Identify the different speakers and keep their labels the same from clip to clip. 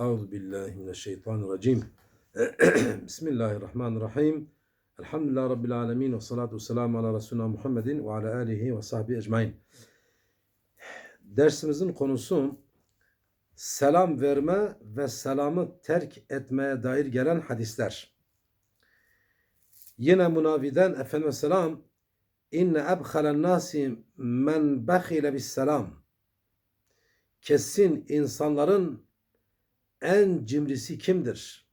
Speaker 1: Euzu billahi mineşşeytanirracim. Bismillahirrahmanirrahim. Elhamdülillahi Rabbil alemin ve salatu ve selamu ala Resulina Muhammedin ve ala alihi ve sahbihi ecmain. Dersimizin konusu selam verme ve selamı terk etmeye dair gelen hadisler. Yine Munavi'den Efendimiz selam inne ebhalen nasi men behile bis selam. Kesin insanların en cimrisi kimdir?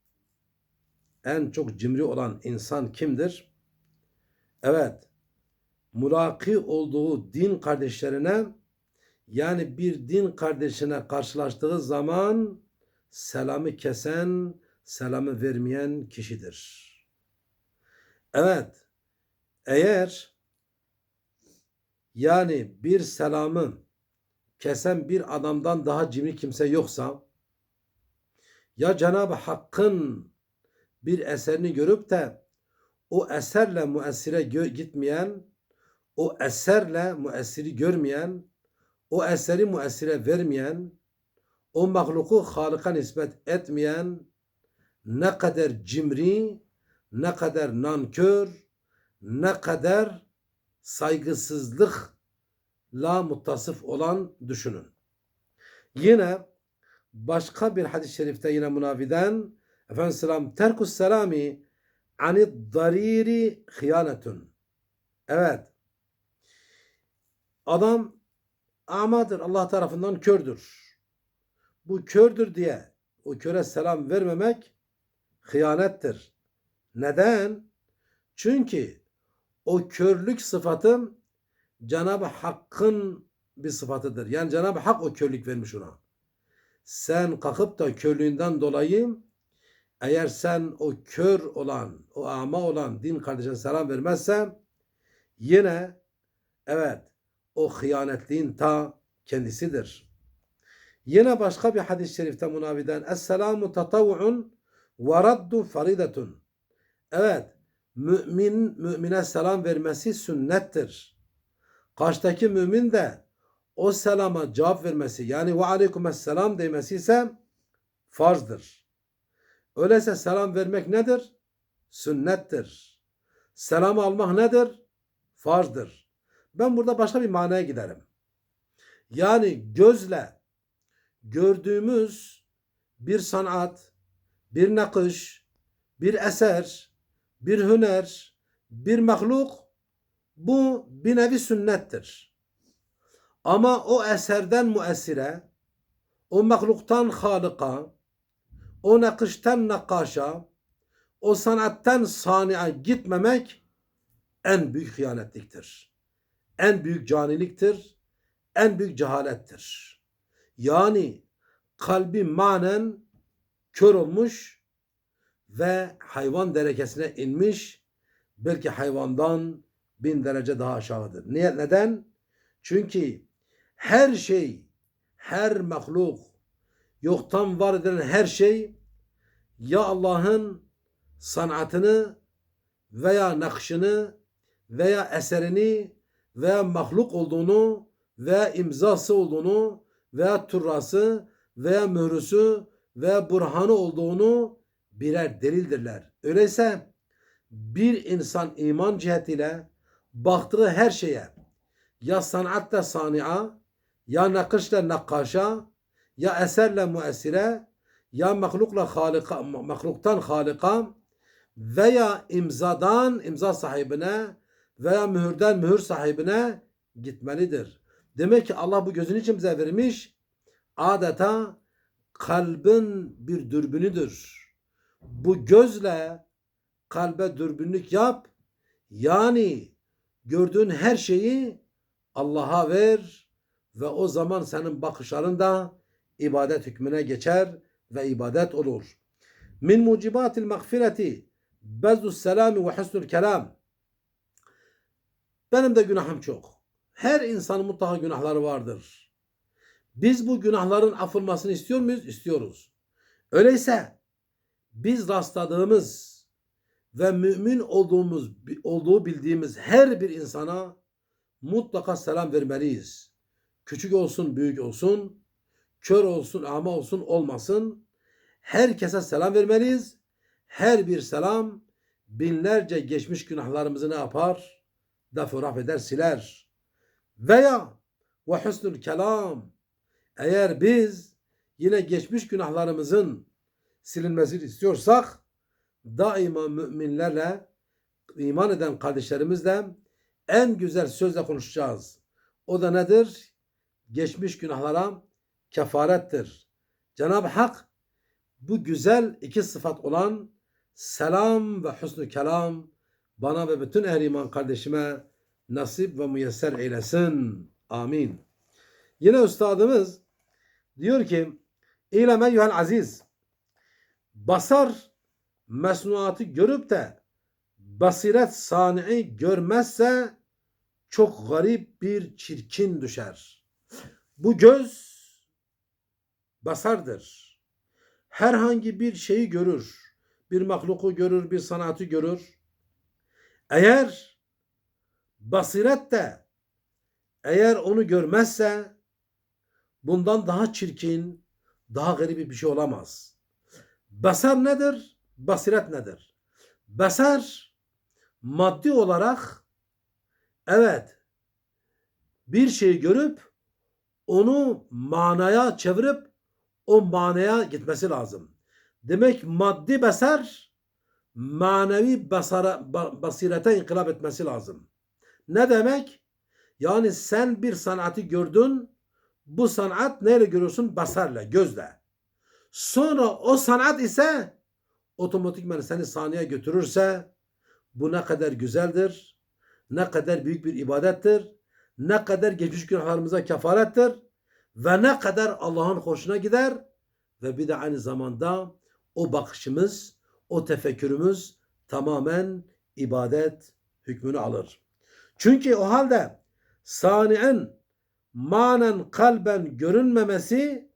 Speaker 1: En çok cimri olan insan kimdir? Evet, mulaki olduğu din kardeşlerine yani bir din kardeşine karşılaştığı zaman selamı kesen, selamı vermeyen kişidir. Evet, eğer yani bir selamı kesen bir adamdan daha cimri kimse yoksa ya Cenab-ı Hakk'ın bir eserini görüp de o eserle müessire gitmeyen, o eserle müessiri görmeyen, o eseri müessire vermeyen, o mahluku Halık'a nispet etmeyen, ne kadar cimri, ne kadar nankör, ne kadar saygısızlıkla muttasıf olan düşünün. Yine başka bir hadis-i şerifte yine münaviden Efendimiz selam terkus selami ani dariri hıyanetun. Evet. Adam amadır. Allah tarafından kördür. Bu kördür diye o köre selam vermemek hıyanettir. Neden? Çünkü o körlük sıfatı Cenab-ı Hakk'ın bir sıfatıdır. Yani Cenab-ı Hak o körlük vermiş ona sen kalkıp da körlüğünden dolayı eğer sen o kör olan, o ama olan din kardeşine selam vermezsen yine evet o hıyanetliğin ta kendisidir. Yine başka bir hadis-i şerifte münaviden Es-selamu tatavvun ve raddu faridetun. Evet, mümin mümine selam vermesi sünnettir. Karşıdaki mümin de o selama cevap vermesi yani ve aleykümselam demesi ise farzdır. Öyleyse selam vermek nedir? Sünnettir. Selam almak nedir? Farzdır. Ben burada başka bir manaya giderim. Yani gözle gördüğümüz bir sanat, bir nakış, bir eser, bir hüner, bir mahluk bu bir nevi sünnettir. Ama o eserden müessire, o mahluktan halıka, o nakıştan nakkaşa, o sanattan saniye gitmemek en büyük hıyanetliktir. En büyük caniliktir. En büyük cehalettir. Yani kalbi manen kör olmuş ve hayvan derekesine inmiş belki hayvandan bin derece daha aşağıdır. Niye? Neden? Çünkü her şey, her mahluk, yoktan var edilen her şey ya Allah'ın sanatını veya nakşını veya eserini veya mahluk olduğunu veya imzası olduğunu veya turrası veya mührüsü veya burhanı olduğunu birer delildirler. Öyleyse bir insan iman cihetiyle baktığı her şeye ya sanatta sani'a ya nakışla nakkaşa ya eserle müessire ya mahlukla halika, mahluktan halika veya imzadan imza sahibine veya mühürden mühür sahibine gitmelidir. Demek ki Allah bu gözün için bize vermiş adeta kalbin bir dürbünüdür. Bu gözle kalbe dürbünlük yap. Yani gördüğün her şeyi Allah'a ver ve o zaman senin bakışların da ibadet hükmüne geçer ve ibadet olur. Min mucibatil mağfireti bezdus selami ve husnul kelam. Benim de günahım çok. Her insanın mutlaka günahları vardır. Biz bu günahların affılmasını istiyor muyuz? İstiyoruz. Öyleyse biz rastladığımız ve mümin olduğumuz olduğu bildiğimiz her bir insana mutlaka selam vermeliyiz. Küçük olsun, büyük olsun, kör olsun, ama olsun, olmasın. herkese selam vermeliyiz. Her bir selam binlerce geçmiş günahlarımızı ne yapar? Defuraf eder, siler. Veya ve husnul kelam eğer biz yine geçmiş günahlarımızın silinmesini istiyorsak daima müminlerle iman eden kardeşlerimizle en güzel sözle konuşacağız. O da nedir? Geçmiş günahlara kefarettir. Cenab-ı Hak bu güzel iki sıfat olan selam ve husnü kelam bana ve bütün ehl iman kardeşime nasip ve müyesser eylesin. Amin. Yine üstadımız diyor ki İlem eyyuhel aziz basar mesnuatı görüp de basiret sani'i görmezse çok garip bir çirkin düşer. Bu göz basardır. Herhangi bir şeyi görür. Bir mahluku görür, bir sanatı görür. Eğer basiret de eğer onu görmezse bundan daha çirkin, daha garip bir şey olamaz. Basar nedir? Basiret nedir? Basar maddi olarak evet bir şeyi görüp onu manaya çevirip o manaya gitmesi lazım. Demek maddi basar manevi basara, ba- basirete inkılap etmesi lazım. Ne demek? Yani sen bir sanatı gördün. Bu sanat neyle görüyorsun? Basarla, gözle. Sonra o sanat ise otomatikman seni saniye götürürse bu ne kadar güzeldir, ne kadar büyük bir ibadettir, ne kadar geçmiş günahlarımıza kefarettir ve ne kadar Allah'ın hoşuna gider ve bir de aynı zamanda o bakışımız, o tefekkürümüz tamamen ibadet hükmünü alır. Çünkü o halde sani'in manen kalben görünmemesi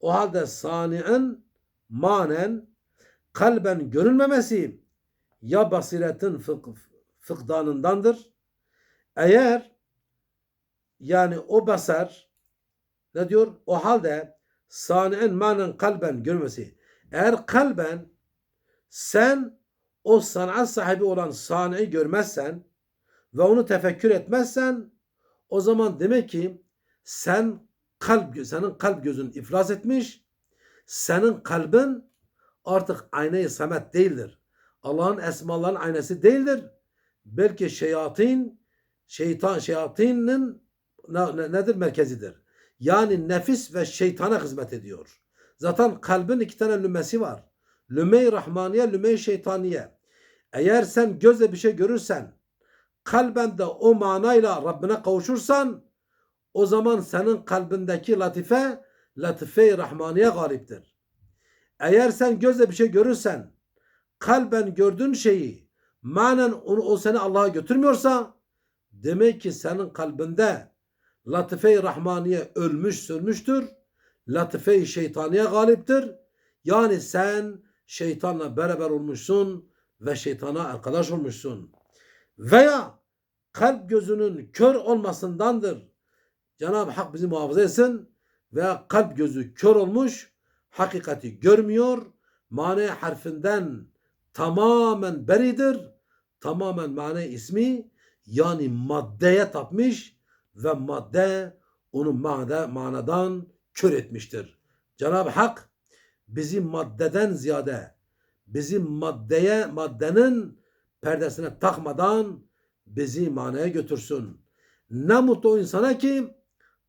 Speaker 1: o halde sani'in manen kalben görünmemesi ya basiretin fık, fıkdanındandır. Eğer yani o basar ne diyor? O halde sani'in manen kalben görmesi. Eğer kalben sen o sanat sahibi olan sani'i görmezsen ve onu tefekkür etmezsen o zaman demek ki sen kalp senin kalp gözün iflas etmiş. Senin kalbin artık aynayı samet değildir. Allah'ın esmalarının aynası değildir. Belki şeyatin şeytan şeyatinin ne, ne- nedir merkezidir. Yani nefis ve şeytana hizmet ediyor. Zaten kalbin iki tane lümesi var. Lüme-i Rahmaniye, lüme-i Şeytaniye. Eğer sen gözle bir şey görürsen, kalben de o manayla Rabbine kavuşursan, o zaman senin kalbindeki latife, latife-i Rahmaniye galiptir. Eğer sen gözle bir şey görürsen, kalben gördüğün şeyi, manen onu, o seni Allah'a götürmüyorsa, demek ki senin kalbinde latife-i Rahmaniye ölmüş sönmüştür. Latife-i şeytaniye galiptir. Yani sen şeytanla beraber olmuşsun ve şeytana arkadaş olmuşsun. Veya kalp gözünün kör olmasındandır. Cenab-ı Hak bizi muhafaza etsin veya kalp gözü kör olmuş, hakikati görmüyor, mane harfinden tamamen beridir, tamamen mane ismi yani maddeye tapmış ve madde onu mane, manadan kör etmiştir. Cenab-ı Hak bizi maddeden ziyade bizi maddeye maddenin perdesine takmadan bizi manaya götürsün. Ne mutlu o insana ki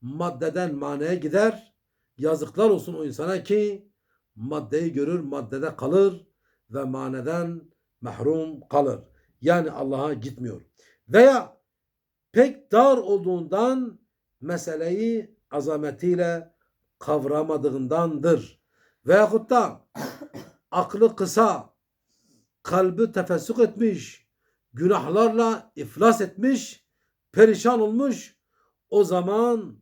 Speaker 1: maddeden manaya gider. Yazıklar olsun o insana ki maddeyi görür, maddede kalır ve maneden mahrum kalır. Yani Allah'a gitmiyor. Veya pek dar olduğundan meseleyi azametiyle kavramadığındandır. Veyahut da aklı kısa, kalbi tefessük etmiş, günahlarla iflas etmiş, perişan olmuş. O zaman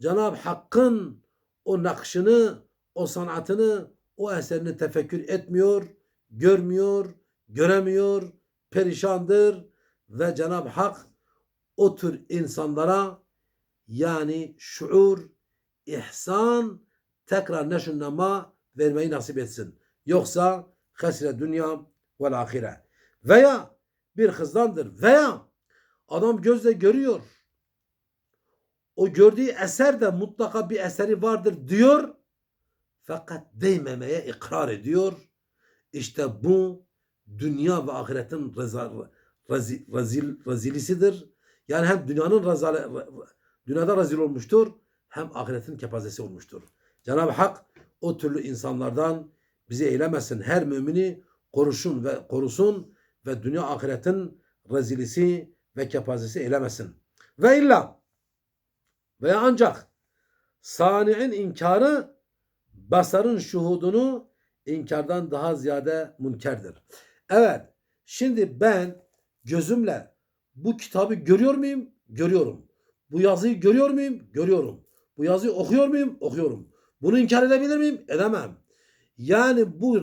Speaker 1: Cenab-ı Hakk'ın o nakşını, o sanatını, o eserini tefekkür etmiyor, görmüyor, göremiyor, perişandır ve Cenab-ı Hak o tür insanlara yani şuur, ihsan, tekrar neşünnama vermeyi nasip etsin. Yoksa hasire dünya vel ahire. Veya bir hızdandır. Veya adam gözle görüyor. O gördüğü eser de mutlaka bir eseri vardır diyor. Fakat değmemeye ikrar ediyor. İşte bu dünya ve ahiretin reza, razi, razil, razilisidir. Yani hem dünyanın razale, dünyada rezil olmuştur hem ahiretin kepazesi olmuştur. Cenab-ı Hak o türlü insanlardan bizi eylemesin. Her mümini korusun ve korusun ve dünya ahiretin rezilisi ve kepazesi eylemesin. Ve illa veya ancak sani'in inkarı basarın şuhudunu inkardan daha ziyade münkerdir. Evet. Şimdi ben gözümle bu kitabı görüyor muyum? Görüyorum. Bu yazıyı görüyor muyum? Görüyorum. Bu yazıyı okuyor muyum? Okuyorum. Bunu inkar edebilir miyim? Edemem. Yani bu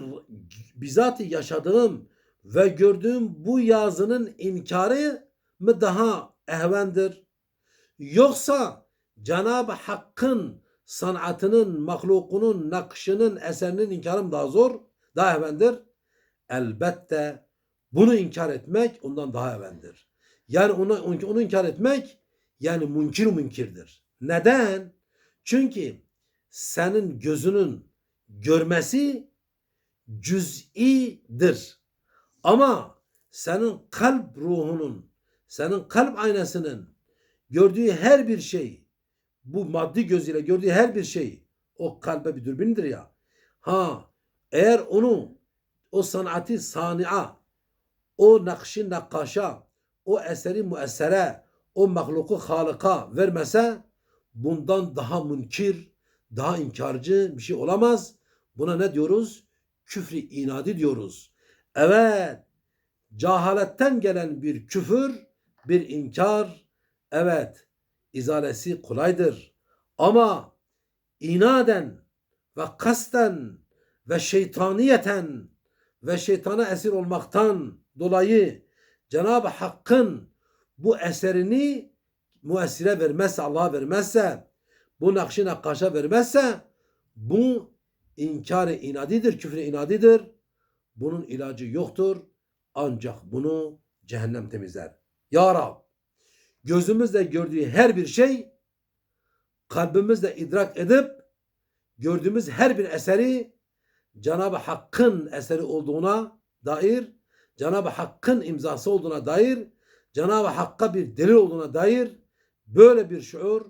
Speaker 1: bizatihi yaşadığım ve gördüğüm bu yazının inkarı mı daha ehvendir? Yoksa Cenab-ı Hakk'ın sanatının, mahlukunun, nakşının, eserinin inkarı mı daha zor, daha ehvendir? Elbette bunu inkar etmek ondan daha evveldir. Yani onu, onu inkar etmek yani münkir münkirdir. Neden? Çünkü senin gözünün görmesi cüz'idir. Ama senin kalp ruhunun, senin kalp aynasının gördüğü her bir şey, bu maddi gözüyle gördüğü her bir şey o kalbe bir dürbündür ya. Ha eğer onu o sanatı sani'a, o nakşi nakkaşa, o eseri müessere, o mahluku halika vermese bundan daha münkir, daha inkarcı bir şey olamaz. Buna ne diyoruz? Küfri inadi diyoruz. Evet, cahaletten gelen bir küfür, bir inkar, evet, izalesi kolaydır. Ama inaden ve kasten ve şeytaniyeten ve şeytana esir olmaktan dolayı Cenab-ı Hakk'ın bu eserini müessire vermezse, Allah'a vermezse, bu nakşi nakkaşa vermezse bu inkar-ı inadidir, küfür inadidir. Bunun ilacı yoktur. Ancak bunu cehennem temizler. Ya Rab, gözümüzle gördüğü her bir şey kalbimizle idrak edip gördüğümüz her bir eseri Cenab-ı Hakk'ın eseri olduğuna dair, Cenab-ı Hakk'ın imzası olduğuna dair, Cenab-ı Hakk'a bir delil olduğuna dair böyle bir şuur,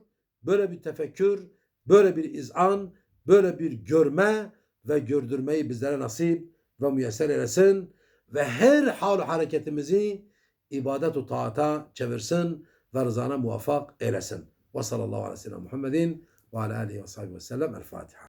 Speaker 1: böyle bir tefekkür, böyle bir izan, böyle bir görme ve gördürmeyi bizlere nasip ve müyesser eylesin ve her hal hareketimizi ibadet-u taata çevirsin ve rızana muvaffak eylesin. Ve sallallahu aleyhi ve sellem Muhammedin ve ala alihi ve sahbihi ve sellem. El Fatiha.